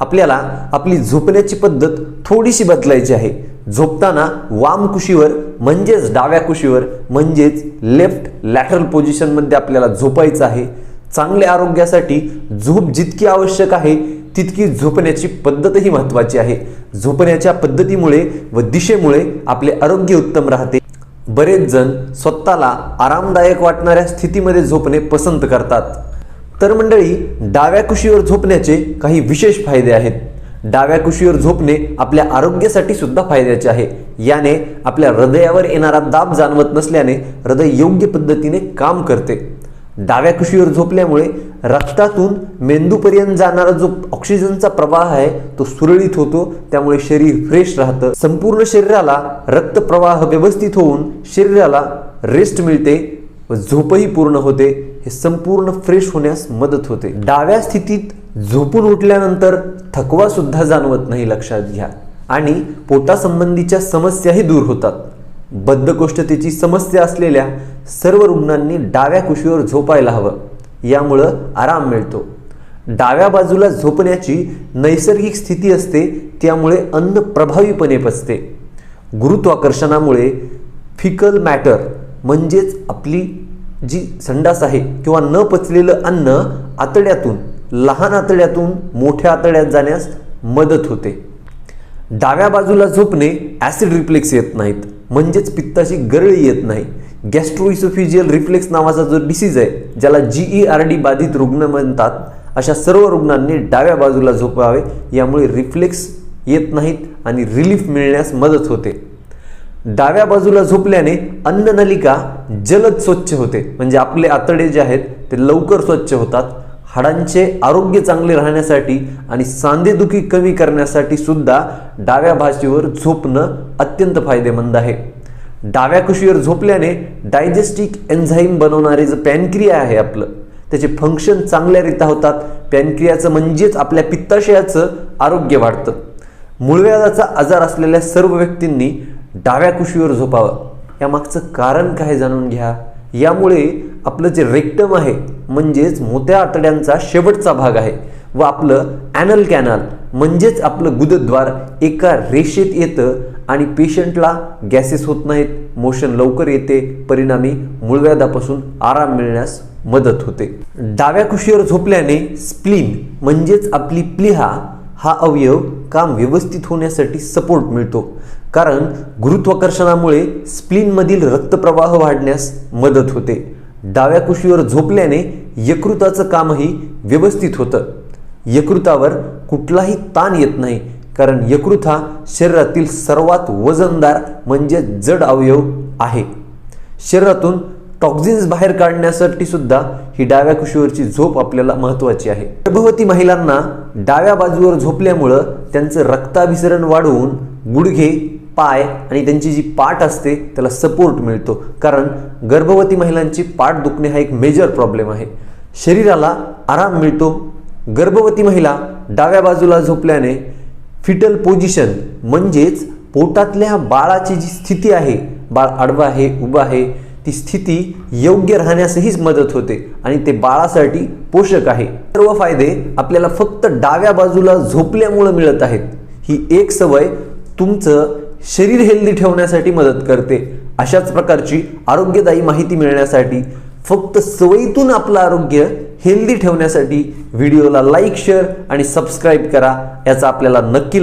आपल्याला आपली झोपण्याची पद्धत थोडीशी बदलायची आहे. झोपताना वाम कुशीवर म्हणजेच डाव्या कुशीवर म्हणजेच लेफ्ट लॅटरल पोझिशनमध्ये आपल्याला झोपायचं आहे. चांगल्या आरोग्यासाठी झोप जितकी आवश्यक आहे तितकी झोपण्याची पद्धतही महत्त्वाची आहे. झोपण्याच्या पद्धतीमुळे व दिशेमुळे आपले आरोग्य उत्तम राहते. बरेच जण स्वतःला आरामदायक वाटणाऱ्या स्थितीमध्ये झोपणे पसंत करतात. तर मंडळी डाव्या कुशीवर झोपण्याचे काही विशेष फायदे आहेत. डाव्या कुशीवर झोपणे आपल्या आरोग्यासाठी सुद्धा फायद्याचे आहे. याने आपल्या हृदयावर येणारा दाब जाणवत नसल्याने हृदय योग्य पद्धतीने काम करते. डाव्या कुशीवर झोपल्यामुळे रक्तातून मेंदूपर्यंत जाणारा जो ऑक्सिजनचा प्रवाह आहे तो सुरळीत होतो. त्यामुळे शरीर फ्रेश राहतं. संपूर्ण शरीराला रक्तप्रवाह व्यवस्थित होऊन शरीराला रेस्ट मिळते व झोपही पूर्ण होते. हे संपूर्ण फ्रेश होण्यास मदत होते. डाव्या स्थितीत झोपून उठल्यानंतर थकवा सुद्धा जाणवत नाही लक्षात घ्या. आणि पोटासंबंधीच्या समस्याही दूर होतात. बद्धकोष्ठतेची समस्या असलेल्या सर्व रुग्णांनी डाव्या कुशीवर झोपायला हवं. यामुळं आराम मिळतो. डाव्या बाजूला झोपण्याची नैसर्गिक स्थिती असते त्यामुळे अन्न प्रभावीपणे पचते. गुरुत्वाकर्षणामुळे फिकल मॅटर म्हणजेच आपली जी संडास आहे किंवा न पचलेलं अन्न आतड्यातून लहान आतड्यातून मोठ्या आतड्यात जाण्यास मदत होते. डाव्या बाजूला झोपणे ॲसिड रिफ्लेक्स येत नाहीत. म्हणजेच पित्ताची गरळी येत नाही. गॅस्ट्रोइसोफिजियल रिफ्लेक्स नावाचा जो डिसीज आहे ज्याला जीई आर डी बाधित रुग्ण म्हणतात अशा सर्व रुग्णांनी डाव्या बाजूला झोपावे. यामुळे रिफ्लेक्स येत नाहीत आणि रिलीफ मिळण्यास मदत होते. डाव्या बाजूला झोपल्याने अन्ननलिका जलद स्वच्छ होते. म्हणजे आपले आतडे जे आहेत ते लवकर स्वच्छ होतात. हाडांचे आरोग्य चांगले राहण्यासाठी आणि सांधेदुखी कमी करण्यासाठी सुद्धा डाव्या भाषेवर झोपणं अत्यंत फायदेमंद आहे. डाव्या कुशीवर झोपल्याने डायजेस्टिक एन्झाईम बनवणारे जे पॅनक्रिया आहे आपलं त्याचे फंक्शन चांगल्यारीत्या होतात. पॅनक्रियाचं म्हणजेच आपल्या पित्ताशयाचं आरोग्य वाढतं. मूळव्याधाचा आजार असलेल्या सर्व व्यक्तींनी डाव्या कुशीवर झोपावं. यामागचं कारण काय जाणून घ्या? यामुळे आपलं जे रेक्टम आहे म्हणजेच मोत्या आतड्यांचा शेवटचा भाग आहे व आपलं ॲनल कॅनल म्हणजेच आपलं गुदद्वार एका रेषेत येतं आणि पेशंटला गॅसेस होत नाहीत. मोशन लवकर येते. परिणामी मूळव्याधापासून आराम मिळण्यास मदत होते. डाव्या कुशीवर झोपल्याने स्प्लीन म्हणजेच आपली प्लिहा हा अवयव काम व्यवस्थित होण्यासाठी सपोर्ट मिळतो. कारण गुरुत्वाकर्षणामुळे स्प्लीनमधील रक्तप्रवाह वाढण्यास मदत होते. डाव्या कुशीवर झोपल्याने यकृताचं कामही व्यवस्थित होतं. यकृतावर कुठलाही ताण येत नाही कारण यकृत हा शरीरातील सर्वात वजनदार म्हणजे जड अवयव आहे. शरीरातून टॉक्झिन्स बाहेर काढण्यासाठी सुद्धा ही डाव्या कुशीवरची झोप आपल्याला महत्त्वाची आहे. गर्भवती महिलांना डाव्या बाजूवर झोपल्यामुळं त्यांचं रक्ताभिसरण वाढवून गुडघे पाय आणि त्यांची जी पाठ असते त्याला सपोर्ट मिळतो. कारण गर्भवती महिलांची पाठ दुखणे हा एक मेजर प्रॉब्लेम आहे. शरीराला आराम मिळतो. गर्भवती महिला डाव्या बाजूला झोपल्याने फिटल पोझिशन म्हणजेच पोटातल्या बाळाची जी स्थिती आहे बाळ आडवं आहे उभं आहे ती स्थिती योग्य राहण्यासही मदत होते आणि ते बाळासाठी पोषक आहे. सर्व फायदे आपल्याला फक्त डाव्या बाजूला झोपल्यामुळं मिळत आहेत. ही एक सवय तुमचं शरीर हेल्दी ठेवण्यासाठी मदत करते. अशाच प्रकारची आरोग्यदायी माहिती मिळण्यासाठी फक्त सवयीतून आपलं आरोग्य हेल्दी ठेवण्यासाठी व्हिडिओला लाईक शेअर आणि सबस्क्राईब करा. याचा आपल्याला नक्की लाभ